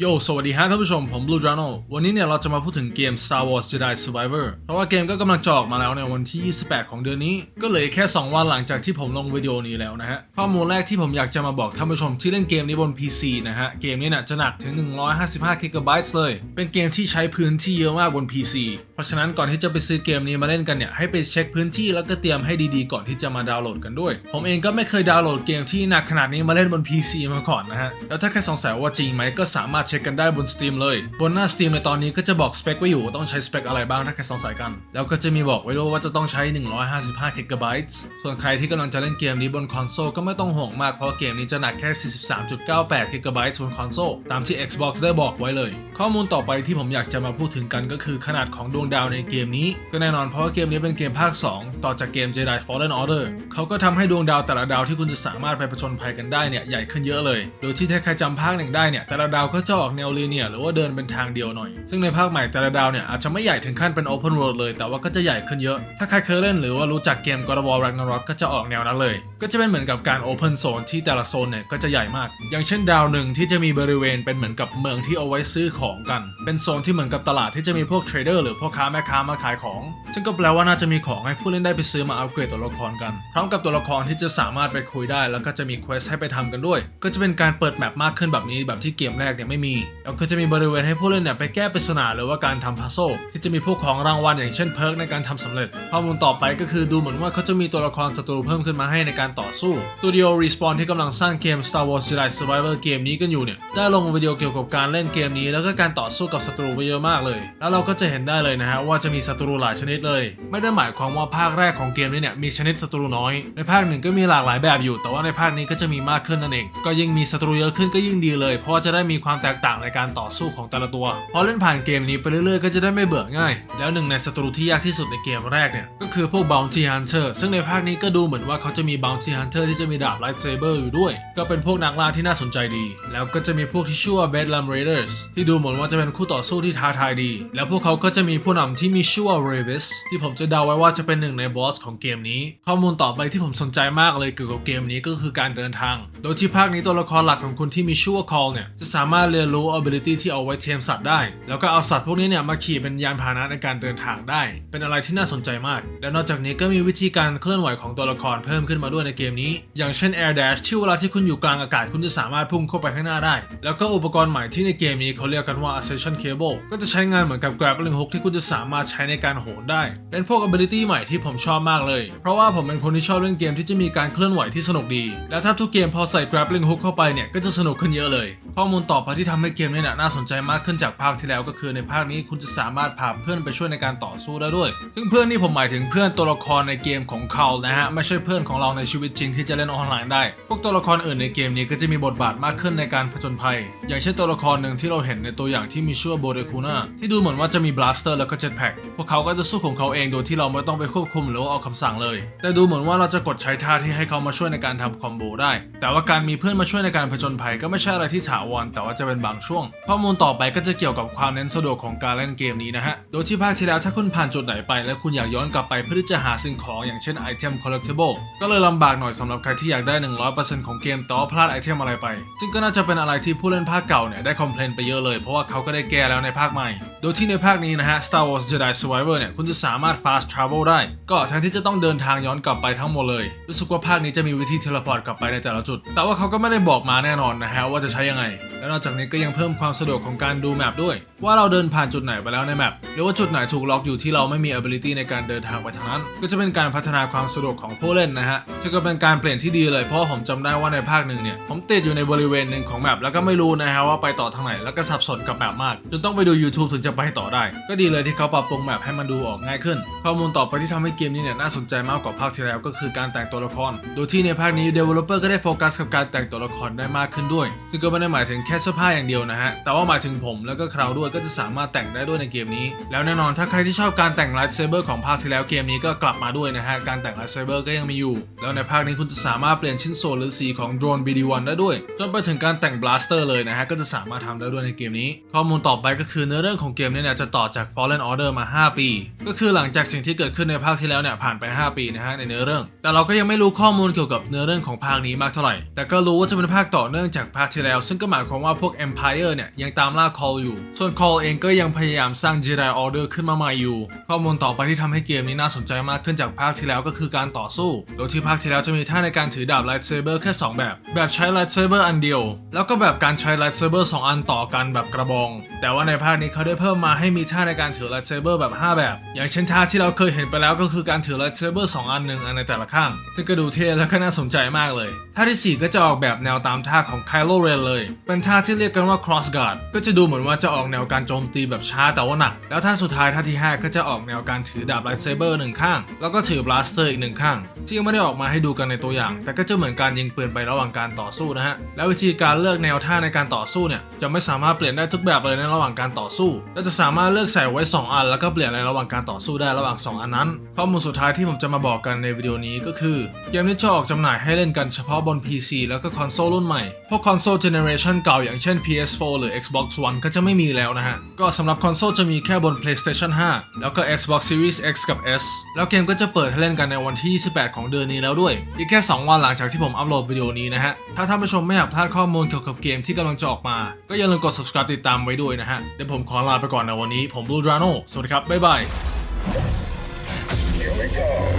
โย สวัสดีฮะท่านผู้ชม ผม Blue Journal วันนี้เนี่ยเราจะมาพูดถึงเกม Star Wars Jedi Survivor เพราะว่าเกมก็กำลังจะออกมาแล้วในวันที่ 28 ของเดือนนี้ ก็เลยแค่ 2 วันหลังจากที่ผมลงวิดีโอนี้แล้วนะฮะ ข้อมูลแรกที่ผมอยากจะมาบอกท่านผู้ชมที่เล่นเกมนี้บน PC นะฮะ เกมนี้เนี่ยจะหนักถึง 155 g b เลย เป็นเกมที่ใช้พื้นที่เยอะมากบน PC เพราะฉะนั้นก่อนที่จะไปซื้อเกมนี้มาเล่นกันเนี่ยให้ไปเช็คพื้นที่แล้วก็เตรียมให้ดีๆก่อนที่จะมาดาวน์โหลดกันด้วย ผมเองก็ไม่เคยดาวน์โหลดเกมที่หนักขนาดนี้มาเล่นบน PC มาก่อนนะฮะ แล้วถ้าใครสงสัยว่าจริงไหมก็สามารถเช็คกันได้บน Steam เลย บนหน้า Steam ในตอนนี้ก็จะบอกสเปคไว้อยู่ว่าต้องใช้สเปคอะไรบ้างถ้าใครสงสัยกัน แล้วก็จะมีบอกไว้ด้วยว่าจะต้องใช้ 155 GB ส่วนใครที่กำลังจะเล่นเกมนี้บนคอนโซลก็ไม่ต้องห่วงมากเพราะเกมนี้จะหนักแค่ 43.98 GB บนคอนโซลตามที่ Xbox ได้บอกไว้เลย ข้อมูลต่อไปที่ผมอยากจะมาพูดถึงกันก็คือขนาดของดวงดาวในเกมนี้ ก็แน่นอนเพราะว่าเกมนี้เป็นเกมภาค 2 ต่อจากเกม Jedi Fallen Order เขาก็ทำให้ดวงดาวแต่ละดาวที่คุณจะสามารถไปผจญภัยกันได้เนี่ยใหญ่ขึ้นเยอะเลย โดยที่ถ้าใครจำภาคหนึ่งได้เนี่ยแต่ละดาวก็จะออกแนวลีเนียหรือว่าเดินเป็นทางเดียวหน่อย ซึ่งในภาคใหม่แต่ละดาวเนี่ยอาจจะไม่ใหญ่ถึงขั้นเป็น Open World เลย แต่ว่าก็จะใหญ่ขึ้นเยอะ ถ้าใครเคยเล่นหรือว่ารู้จักเกม God of War Ragnarok ก็จะออกแนวนั้นเลย ก็จะเป็นเหมือนกับการ Open Zone ที่แต่ละโซนเนี่ยก็จะใหญ่มาก อย่างเช่นดาวหนึ่งที่จะมีบริเวณเป็นเหมือนกับเมืองที่เอาไว้ซื้อของกัน เป็นโซนที่เหมือนกับตลาดที่จะมีพวกเทรดเดอร์หรือพ่อค้าแม่ค้ามาขายของ ซึ่งก็แปลว่าน่าจะมีของให้ผู้เล่นได้ไปซื้อมาอัปเกรดตัวละครกัน พร้อมกับตัวละครที่จะสามารถไปคุยได้ แล้วก็จะมีเควสให้ไปทำกันด้วย ก็จะเป็นการเปิดแมปมากขึ้นแบบนี้แบบที่เกมแรกเนี่ยไม่มี แล้วก็จะมีบริเวณให้ผู้เล่นเนี่ยไปแก้ปริศนาหรือว่าการทำพัซโซที่จะมีพวกของรางวัลอย่างเช่นเพิร์กในการทำสำเร็จ ข้อมูลต่อไปก็คือดูเหมือนว่าเขาจะมีตัวละครศัตรูเพิ่มขึ้นมาให้ในการต่อสู้สตูดิโอ Respawn ที่กำลังสร้างเกม Star Wars Jedi Survivor เกมนี้กันอยู่เนี่ยได้ลงวิดีโอเกี่ยวกับการเล่นเกมนี้ แล้วก็การต่อสู้กับศัตรูไปเยอะมากเลย แล้วเราก็จะเห็นได้เลยนะฮะว่าจะมีศัตรูหลายชนิดเลย ไม่ได้หมายความว่าภาคแรกของเกมนี้เนี่ยมีชนิดศัตรูน้อย ในภาคหนึ่งก็มีหลากหลายแบบอยู่ แต่ว่าในภาคนี้ก็จะมีมากขึ้นนั่นเอง ก็ยิ่งมีศัตรูเยอะขึ้นก็ยิ่งดีเลย เพราะว่าจะได้มีความแตกต่างในการต่อสู้ของแต่ละตัวพอเล่นผ่านเกมนี้ไปเรื่อยๆก็จะได้ไม่เบื่อง่าย แล้วหนึ่งในศัตรูที่ยากที่สุดในเกมแรกเนี่ยก็คือพวก Bounty Hunter ซึ่งในภาคนี้ก็ดูเหมือนว่าเขาจะมี Bounty Hunter ที่จะมีดาบ Lightsaber อยู่ด้วย ก็เป็นพวกนักล่าที่น่าสนใจดี แล้วก็จะมีพวกที่ชื่อว่า Bedlam Raiders ที่ดูเหมือนว่าจะเป็นคู่ต่อสู้ที่ท้าทายดี แล้วพวกเขาก็จะมีผู้นำที่มีชื่อว่า Revis ที่ผมจะเดาไว้ว่าจะเป็นหนึ่งในบอสของเกมนี้ ข้อมูลต่อไปที่ผมสนใจมากเลยเกี่ยวกับเกมนี้ก็คือการเดินทาง โดยที่ภาคนี้ตัวละครหลักของคุณที่มีชื่อว่า Call เนี่ยจะสามารถเรียนรู้ ability ที่เอาไว้เทียมสัตว์ได้ แล้วก็เอาสัตว์พวกนี้เนี่ยมาขี่เป็นยานพาหนะในการเดินทางได้ เป็นอะไรที่น่าสนใจมาก และนอกจากนี้ก็มีวิธีการเคลื่อนไหวของตัวละครเพิ่มขึ้นมาด้วยในเกมนี้ อย่างเช่น Air Dash ที่เวลาที่คุณอยู่กลางอากาศคุณจะสามารถพุ่งเข้าไปข้างหน้าได้ แล้วก็อุปกรณ์ใหม่ที่ในเกมนี้เขาเรียกกันว่า Ascension Cable ก็จะใช้งานเหมือนกับ Grappling Hook ที่คุณจะสามารถใช้ในการโหนได้ เป็นพวก ability ใหม่ที่ผมชอบมากเลย เพราะว่าผมเป็นคนที่ชอบเล่นเกมที่จะมีการเคลื่อนไหวที่สนุกดี แล้วถ้าทุกเกมพอใส่ Grappling Hook เข้าไปเนี่ย ก็จะสนุกขึ้นเยอะเลย ข้อมูลต่อไปที่ทำให้เกมนี้น่าสนใจมากขึ้นจากภาคที่แล้วก็คือในภาคนี้คุณจะสามารถพาเพื่อนไปช่วยในการต่อสู้ได้ด้วย ซึ่งเพื่อนนี่ผมหมายถึงเพื่อนตัวละครในเกมของเขานะฮะไม่ใช่เพื่อนของเราในชีวิตจริงที่จะเล่นออนไลน์ได้ พวกตัวละครอื่นในเกมนี้ก็จะมีบทบาทมากขึ้นในการผจญภัย อย่างเช่นตัวละครหนึ่งที่เราเห็นในตัวอย่างที่มีชื่อว่าโบเดคูน่าที่ดูเหมือนว่าจะมีบลาสเตอร์แล้วก็เจ็ตแพ็กพวกเขาก็จะสู้ของเขาเองโดยที่เราไม่ต้องไปควบคุมหรือว่าออกคำสั่งเลย แต่ดูเหมือนว่าเราจะกดใช้ท่าที่ให้เขามาช่วยในการทำคอมโบได้ แต่ว่าการมีเพื่อนมาช่วยในการผจญภัยก็ไม่ใช่อะไรที่ถาวรแต่ว่าจะเป็นบางช่วง ข้อมูลต่อไปก็จะเกี่ยวกับความเน้นสะดวกของการเล่นเกมนี้นะฮะ โดยที่ภาคที่แล้วถ้าคุณผ่านจุดไหนไป แล้วคุณอยากย้อนกลับไปเพื่อที่จะหาสิ่งของอย่างเช่นไอเทม collectible ก็เลยลำบากหน่อยสำหรับใครที่อยากได้ 100%ของเกมแต่ว่าพลาดไอเทมอะไรไป ซึ่งก็น่าจะเป็นอะไรที่ผู้เล่นภาคเก่าเนี่ยได้คอมเพลนไปเยอะเลยเพราะว่าเขาก็ได้แก้แล้วในภาคใหม่ โดยที่ในภาคนี้นะฮะ Star Wars Jedi Survivor เนี่ย คุณจะสามารถ fast travel ได้ ก็แทนที่จะต้องเดินทางย้อนกลับไปทั้งหมดเลย รู้สึกว่าภาคนี้จะมีวิธีเทเลพอร์ตกลับไปในแต่ละจุด แต่ว่าเขาก็ไม่ได้บอกมาแน่นอนนะฮะว่าจะใช้ยังไง และนอกจากนี้ก็ยังเพิ่มความสะดวกของการดูแมปด้วย ว่าเราเดินผ่านจุดไหนไปแล้วในแมปหรือว่าจุดไหนถูกล็อกอยู่ที่เราไม่มี ability ในการเดินทางไปทางนั้น ก็จะเป็นการพัฒนาความสะดวกของผู้เล่นนะฮะซึ่งก็เป็นการเปลี่ยนที่ดีเลยเพราะผมจำได้ว่าในภาคหนึ่งเนี่ยผมติดอยู่ในบริเวณหนึ่งของแมปแล้วก็ไม่รู้นะฮะว่าไปต่อทางไหนแล้วก็สับสนกับแมปมากจนต้องไปดู YouTube ถึงจะไปต่อได้ ก็ดีเลยที่เขาปรับปรุงแมปให้มันดูออกง่ายขึ้น ข้อมูลต่อไปที่ทำให้เกมนี้เนี่ยน่าสนใจมากกว่าภาคที่แล้วก็คือการแต่งตัวละคร โดยที่ในภาคนี้ developer ก็ได้โฟกัสกับการแต่งตัวละครได้มากขึ้นด้วย ซึ่งก็ไม่ได้หมายถึงแค่ค่เสื้อผ้าอย่างเดียวนะฮะ แต่ว่าหมายถึงผมแล้วก็คราวด้วยก็จะสามารถแต่งได้ด้วยในเกมนี้ แล้วแน่นอนถ้าใครที่ชอบการแต่งไลท์เซเบอร์ของภาคที่แล้วเกมนี้ก็กลับมาด้วยนะฮะ การแต่งไลท์เซเบอร์ก็ยังมีอยู่ แล้วในภาคนี้คุณจะสามารถเปลี่ยนชิ้นส่วนหรือสีของโดรน BD1 ได้ด้วย จนไปถึงการแต่งบลาสเตอร์เลยนะฮะ ก็จะสามารถทำได้ด้วยในเกมนี้ ข้อมูลต่อไปก็คือเนื้อเรื่องของเกมนี้เนี่ยจะต่อจาก Fallen Order มา 5 ปี ก็คือหลังจากสิ่งที่เกิดขึ้นในภาคที่แล้วเนี่ยผ่านไป 5 ปีนะฮะในเนื้อเรื่อง แต่เราก็ยังไม่รู้ข้อมูลเกี่ยวกับเนื้อเรื่องของภาคนี้มากเท่าไหร่ แต่ก็รู้ว่าจะเป็นภาคต่อเนื่องจากภาคที่แล้ว ซึ่งก็หมายความว่าว่าพวก Empire เนี่ยยังตามล่า Call อยู่ ส่วน Call เองก็ยังพยายามสร้าง Jedi Order ขึ้นมาใหม่อยู่ ข้อมูลต่อไปที่ทำให้เกมนี้น่าสนใจมากขึ้นจากภาคที่แล้วก็คือการต่อสู้ โดยที่ภาคที่แล้วจะมีท่าในการถือดาบ Lightsaber แค่ 2 แบบ แบบใช้ Lightsaber อันเดียว แล้วก็แบบการใช้ Lightsaber 2 อันต่อกันแบบกระบอง แต่ว่าในภาคนี้เขาได้เพิ่มมาให้มีท่าในการถือ Lightsaber แบบ 5 แบบ อย่างเช่นท่าที่เราเคยเห็นไปแล้วก็คือการถือ Lightsaber 2 อันหนึ่งอันในแต่ละข้าง ซึ่งก็ดูเท่และก็น่าสนใจมากเลย ท่าทีสี่ 4 ก็จะออกแบบแนวตามท่าของ Kylo Ren เลย เป็นท่าที่เรียกกันว่า Cross Guard ก็จะดูเหมือนว่าจะออกแนวการโจมตีแบบช้าแต่ว่าหนัก แล้วท่าสุดท้ายท่าที่ 5 ก็จะออกแนวการถือดาบ Lightsaber หนึ่งข้าง แล้วก็ถือ Blaster อีกหนึ่งข้าง ที่ยังไม่ได้ออกมาให้ดูกันในตัวอย่าง แต่ก็จะเหมือนการยิงปืนไประหว่างการต่อสู้นะฮะ แล้ววิธีการเลือกแนวท่าในการต่อสู้เนี่ยจะไม่สามารถเปลี่ยนได้ทุกแบบเลยในระหว่างการต่อสู้ และจะสามารถเลือกใส่ไว้ 2 อัน แล้วก็เปลี่ยนในระหว่างการต่อสู้ได้ระหว่าง 2 อันนั้นข้อมูลสุดท้ายที่ผมจะมาบอกกันในวิดีโอนี้ก็คือเกมนี้จะออกจำหน่ายให้เล่นกันเฉพาะบน PC แล้วก็คอนโซลรุ่นใหม่ พวกคอนโซลเจเนอเรชันเก่าอย่างเช่น PS4 หรือ Xbox One ก็จะไม่มีแล้วนะฮะ ก็สำหรับคอนโซลจะมีแค่บน PlayStation 5 แล้วก็ Xbox Series X กับ S แล้วเกมก็จะเปิดให้เล่นกันในวันที่ 28 ของเดือนนี้แล้วด้วย อีกแค่ 2 วันหลังจากที่ผมอัปโหลดวิดีโอนี้นะฮะ ถ้าท่านผู้ชมไม่อยากพลาดข้อมูลเกี่ยวกับเกมที่กำลังจะออกมา ก็อย่าลืมกด subscribe ติดตามไว้ด้วยนะฮะ เดี๋ยวผมขอลาไปก่อนในวันนี้ ผม Blue Drano สวัสดีครับบ๊ายบาย Here we go.